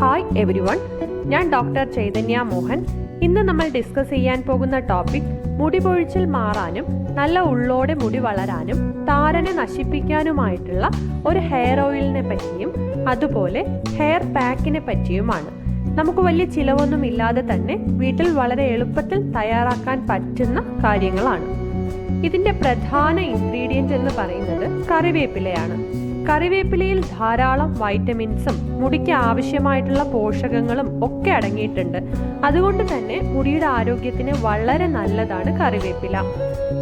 Hi everyone ഞാൻ doctor Chaitanya Mohan. ഇന്ന് നമ്മൾ ഡിസ്കസ് ചെയ്യാൻ പോകുന്ന ടോപ്പിക് മുടി പൊഴിച്ചിൽ മാറാനും നല്ല ഉള്ളോടെ മുടി വളരാനും താരനെ നശിപ്പിക്കാനുമായിട്ടുള്ള ഒരു ഹെയർ ഓയിലിനെ പറ്റിയും അതുപോലെ ഹെയർ പാക്കിനെ പറ്റിയുമാണ്. നമുക്ക് വലിയ ചിലവൊന്നും ഇല്ലാതെ തന്നെ വീട്ടിൽ വളരെ എളുപ്പത്തിൽ തയ്യാറാക്കാൻ പറ്റുന്ന കാര്യങ്ങളാണ്. ഇതിന്റെ പ്രധാന ഇൻഗ്രീഡിയന്റ് എന്ന് പറയുന്നത് കറിവേപ്പിലയാണ്. കറിവേപ്പിലയിൽ ധാരാളം വൈറ്റമിൻസും മുടിക്ക് ആവശ്യമായിട്ടുള്ള പോഷകങ്ങളും ഒക്കെ അടങ്ങിയിട്ടുണ്ട്. അതുകൊണ്ട് തന്നെ മുടിയുടെ ആരോഗ്യത്തിന് വളരെ നല്ലതാണ് കറിവേപ്പില.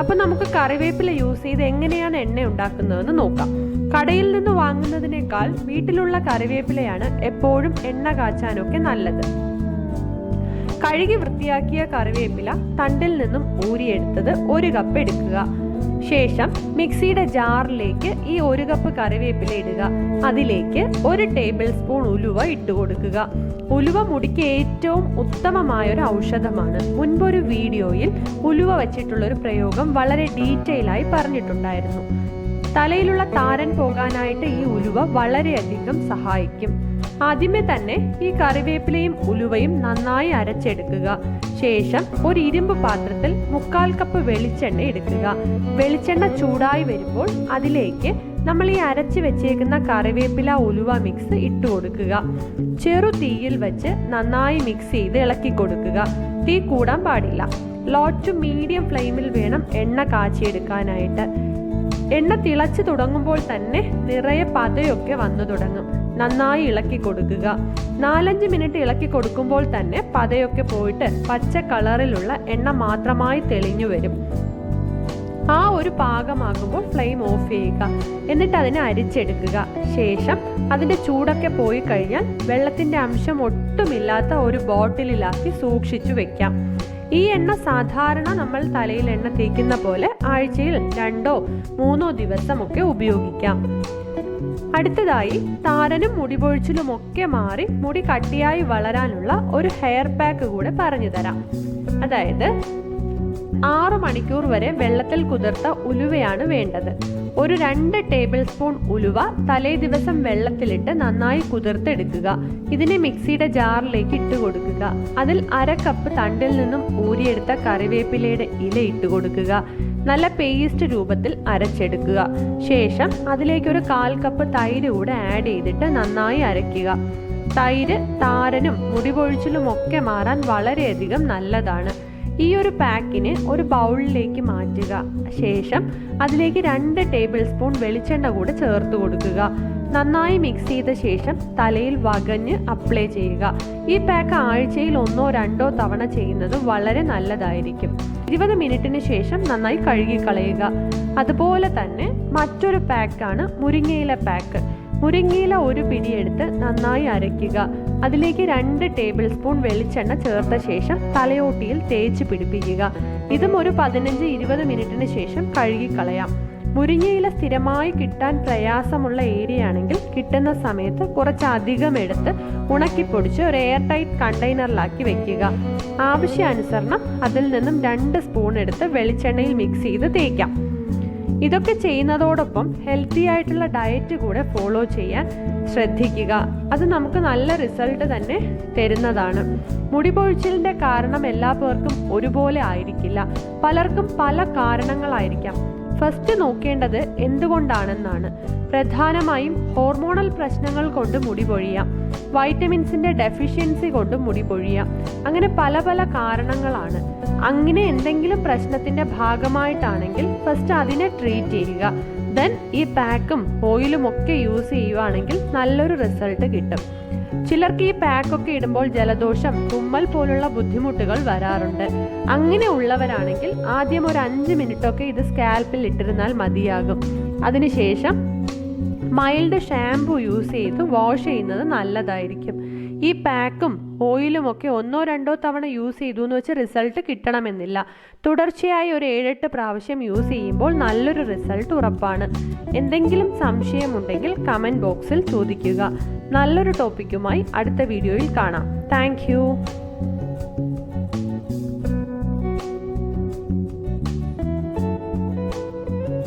അപ്പൊ നമുക്ക് കറിവേപ്പില യൂസ് ചെയ്ത് എങ്ങനെയാണ് എണ്ണ ഉണ്ടാക്കുന്നതെന്ന് നോക്കാം. കടയിൽ നിന്ന് വാങ്ങുന്നതിനേക്കാൾ വീട്ടിലുള്ള കറിവേപ്പിലയാണ് എപ്പോഴും എണ്ണ കാച്ചാനൊക്കെ നല്ലത്. കഴുകി വൃത്തിയാക്കിയ കറിവേപ്പില തണ്ടിൽ നിന്നും ഊരിയെടുത്തത് ഒരു കപ്പ് എടുക്കുക. ശേഷം മിക്സിയുടെ ജാറിലേക്ക് ഈ ഒരു കപ്പ് കറിവേപ്പില ഇടുക. അതിലേക്ക് ഒരു ടേബിൾ സ്പൂൺ ഉലുവ ഇട്ട് കൊടുക്കുക. ഉലുവ മുടിക്ക് ഏറ്റവും ഉത്തമമായ ഒരു ഔഷധമാണ് മുൻപൊരു വീഡിയോയിൽ ഉലുവ വച്ചിട്ടുള്ള ഒരു പ്രയോഗം വളരെ ഡീറ്റെയിൽ ആയി പറഞ്ഞിട്ടുണ്ടായിരുന്നു. തലയിലുള്ള താരൻ പോകാനായിട്ട് ഈ ഉലുവ വളരെയധികം സഹായിക്കും. ആദ്യമേ തന്നെ ഈ കറിവേപ്പിലയും ഉലുവയും നന്നായി അരച്ചെടുക്കുക. ശേഷം ഒരു ഇരുമ്പ് പാത്രത്തിൽ മുക്കാൽ കപ്പ് വെളിച്ചെണ്ണ എടുക്കുക. വെളിച്ചെണ്ണ ചൂടായി വരുമ്പോൾ അതിലേക്ക് നമ്മൾ ഈ അരച്ച് വെച്ചേക്കുന്ന കറിവേപ്പില ഉലുവ മിക്സ് ഇട്ട് കൊടുക്കുക. ചെറു തീയിൽ വെച്ച് നന്നായി മിക്സ് ചെയ്ത് ഇളക്കി കൊടുക്കുക. തീ കൂടാൻ പാടില്ല. ലോ ടു മീഡിയം ഫ്ലെയിമിൽ വേണം എണ്ണ കാച്ചിയെടുക്കാനായിട്ട്. എണ്ണ തിളച്ചു തുടങ്ങുമ്പോൾ തന്നെ നിറയെ പതയൊക്കെ വന്നു തുടങ്ങും. നന്നായി ഇളക്കി കൊടുക്കുക. നാലഞ്ച് മിനിറ്റ് ഇളക്കി കൊടുക്കുമ്പോൾ തന്നെ പതയൊക്കെ പോയിട്ട് പച്ച കളറിലുള്ള എണ്ണ മാത്രമായി തെളിഞ്ഞു വരും. ആ ഒരു പാകമാകുമ്പോൾ ഫ്ലെയിം ഓഫ് ചെയ്യുക. എന്നിട്ട് അതിനെ അരിച്ചെടുക്കുക. ശേഷം അതിന്റെ ചൂടൊക്കെ പോയി കഴിഞ്ഞാൽ വെള്ളത്തിന്റെ അംശം ഒട്ടുമില്ലാത്ത ഒരു ബോട്ടിലിലാക്കി സൂക്ഷിച്ചു വെക്കാം. ഈ എണ്ണ സാധാരണ നമ്മൾ തലയിൽ എണ്ണ തേക്കുന്ന പോലെ ആഴ്ചയിൽ രണ്ടോ മൂന്നോ ദിവസമൊക്കെ ഉപയോഗിക്കാം. അടുത്തതായി താരനും മുടിപൊഴിച്ചിലും ഒക്കെ മാറി മുടി കട്ടിയായി വളരാനുള്ള ഒരു ഹെയർ പാക്ക് കൂടെ പറഞ്ഞു തരാം. അതായത് ആറ് മണിക്കൂർ വരെ വെള്ളത്തിൽ കുതിർത്ത ഉലുവയാണ് വേണ്ടത്. ഒരു രണ്ട് ടേബിൾ സ്പൂൺ ഉലുവ തലേ ദിവസം വെള്ളത്തിലിട്ട് നന്നായി കുതിർത്തെടുക്കുക. ഇതിനെ മിക്സിയുടെ ജാറിലേക്ക് ഇട്ട് കൊടുക്കുക. അതിൽ അര കപ്പ് തണ്ടിൽ നിന്നും ഊരിയെടുത്ത കറിവേപ്പിലയുടെ ഇല ഇട്ട് കൊടുക്കുക. നല്ല പേസ്റ്റ് രൂപത്തിൽ അരച്ചെടുക്കുക. ശേഷം അതിലേക്ക് ഒരു കാൽ കപ്പ് തൈര് കൂടെ ആഡ് ചെയ്തിട്ട് നന്നായി അരയ്ക്കുക. തൈര് താരനും മുടിപൊഴിച്ചിലും ഒക്കെ മാറാൻ വളരെയധികം നല്ലതാണ്. ഈ ഒരു പാക്കിന് ഒരു ബൗളിലേക്ക് മാറ്റുക. ശേഷം അതിലേക്ക് രണ്ട് ടേബിൾ സ്പൂൺ വെളിച്ചെണ്ണ കൂടെ ചേർത്ത് കൊടുക്കുക. നന്നായി മിക്സ് ചെയ്ത ശേഷം തലയിൽ വകഞ്ഞ് അപ്ലൈ ചെയ്യുക. ഈ പാക്ക് ആഴ്ചയിൽ ഒന്നോ രണ്ടോ തവണ ചെയ്യുന്നത് വളരെ നല്ലതായിരിക്കും. ഇരുപത് മിനിറ്റിന് ശേഷം നന്നായി കഴുകി കളയുക. അതുപോലെ തന്നെ മറ്റൊരു പാക്കാണ് മുരിങ്ങയില പാക്ക് മുരിങ്ങയില ഒരു പിടിയെടുത്ത് നന്നായി അരയ്ക്കുക. അതിലേക്ക് രണ്ട് ടേബിൾ സ്പൂൺ വെളിച്ചെണ്ണ ചേർത്ത ശേഷം തലയോട്ടിയിൽ തേച്ച് പിടിപ്പിക്കുക. ഇതും ഒരു പതിനഞ്ച് ഇരുപത് മിനിറ്റിന് ശേഷം കഴുകിക്കളയാം മുരിങ്ങയില സ്ഥിരമായി കിട്ടാൻ പ്രയാസമുള്ള ഏരിയ ആണെങ്കിൽ കിട്ടുന്ന സമയത്ത് കുറച്ചധികം എടുത്ത് ഉണക്കിപ്പൊടിച്ച് ഒരു എയർ ടൈറ്റ് കണ്ടെയ്നറിലാക്കി വെക്കുക. ആവശ്യാനുസരണം അതിൽ നിന്നും രണ്ട് സ്പൂൺ എടുത്ത് വെളിച്ചെണ്ണയിൽ മിക്സ് ചെയ്ത് തേക്കാം. ഇതൊക്കെ ചെയ്യുന്നതോടൊപ്പം ഹെൽത്തി ആയിട്ടുള്ള ഡയറ്റ് കൂടെ ഫോളോ ചെയ്യാൻ ശ്രദ്ധിക്കുക. അത് നമുക്ക് നല്ല റിസൾട്ട് തന്നെ തരുന്നതാണ്. മുടി പൊഴിച്ചിലിന്റെ കാരണം എല്ലാ പേർക്കും ഒരുപോലെ ആയിരിക്കില്ല. പലർക്കും പല കാരണങ്ങളായിരിക്കാം. ഫസ്റ്റ് നോക്കേണ്ടത് എന്തുകൊണ്ടാണെന്നാണ്. പ്രധാനമായും ഹോർമോണൽ പ്രശ്നങ്ങൾ കൊണ്ട് മുടി പൊഴിയാം വൈറ്റമിൻസിന്റെ ഡെഫിഷ്യൻസി കൊണ്ട് മുടി പൊഴിയാം അങ്ങനെ പല പല കാരണങ്ങളാണ്. അങ്ങനെ എന്തെങ്കിലും പ്രശ്നത്തിന്റെ ഭാഗമായിട്ടാണെങ്കിൽ ഫസ്റ്റ് അതിനെ ട്രീറ്റ് ചെയ്യുക. ദെൻ ഈ പാക്കും ഓയിലും ഒക്കെ യൂസ് ചെയ്യുവാണെങ്കിൽ നല്ലൊരു റിസൾട്ട് കിട്ടും. ചിലർക്ക് ഈ പാക്കൊക്കെ ഇടുമ്പോൾ ജലദോഷം തുമ്മൽ പോലുള്ള ബുദ്ധിമുട്ടുകൾ വരാറുണ്ട്. അങ്ങനെ ഉള്ളവരാണെങ്കിൽ ആദ്യം ഒരു അഞ്ച് മിനിറ്റൊക്കെ ഇത് സ്കാൽപ്പിൽ ഇട്ടിരുന്നാൽ മതിയാകും. അതിനുശേഷം മൈൽഡ് ഷാംപൂ യൂസ് ചെയ്ത് വാഷ് ചെയ്യുന്നത് നല്ലതായിരിക്കും. ഈ പാക്കും ഓയിലും ഒക്കെ ഒന്നോ രണ്ടോ തവണ യൂസ് ചെയ്തു എന്ന് വെച്ച് റിസൾട്ട് കിട്ടണമെന്നില്ല. തുടർച്ചയായി ഒരു ഏഴെട്ട് പ്രാവശ്യം യൂസ് ചെയ്യുമ്പോൾ നല്ലൊരു റിസൾട്ട് ഉറപ്പാണ്. എന്തെങ്കിലും സംശയമുണ്ടെങ്കിൽ കമന്റ് ബോക്സിൽ ചോദിക്കുക. നല്ലൊരു ടോപ്പിക്കുമായി അടുത്ത വീഡിയോയിൽ കാണാം. താങ്ക്